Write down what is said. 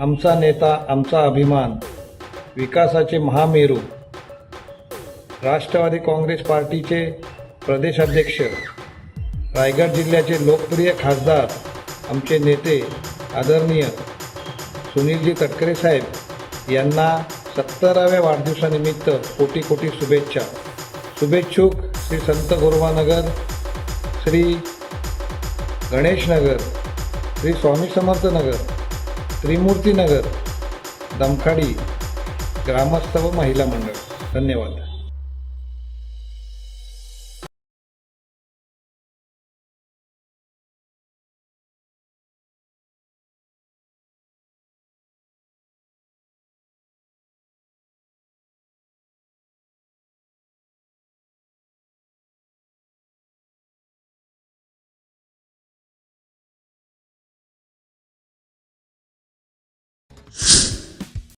आमचा नेता आमचा अभिमान विकासाचे महामेरू राष्ट्रवादी काँग्रेस पार्टीचे प्रदेशाध्यक्ष रायगड जिल्ह्याचे लोकप्रिय खासदार आमचे नेते आदरणीय सुनीलजी तटकरे साहेब यांना सत्तराव्या वाढदिवसानिमित्त कोटी कोटी शुभेच्छा. शुभेच्छुक श्री संत गुरुवानगर श्री गणेशनगर श्री स्वामी समर्थनगर त्रिमूर्तीनगर दमखाडी ग्रामस्थ व महिला मंडळ. धन्यवाद.